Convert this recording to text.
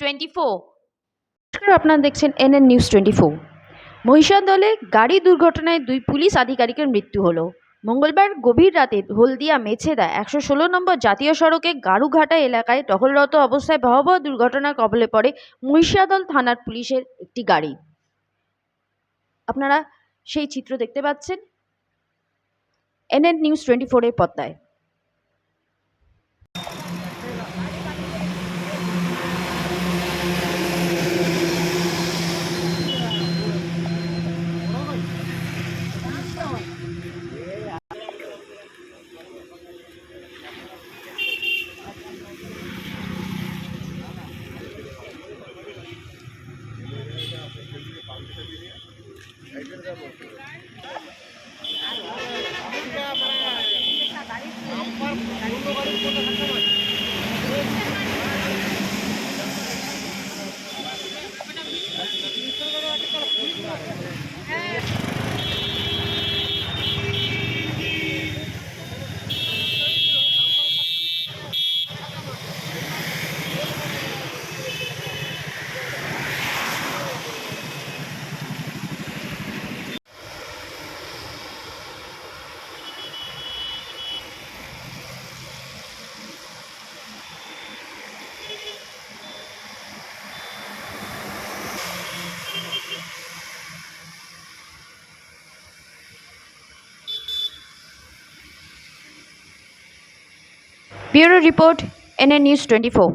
Twenty four আপনারা দেখছেন NN news twenty four মহিষাদলে গাড়ি দুর্ঘটনায় দুই পুলিশ আধিকারিকের মৃত্যু হলো। মঙ্গলবার গভীর রাতে হলদিয়া মেছেদা একশো ষোলো নম্বর জাতীয় সড়কে গারুঘাটা এলাকায় টহলরত অবস্থায় ভয়াবহ দুর্ঘটনার কবলে পড়ে মহিষাদল থানার পুলিশের একটি গাড়ি। আপনারা সেই চিত্র দেখতে পাচ্ছেন। এনএন নিউজ টোয়েন্টি ফোরের পর্দায় bureau report NN news twenty four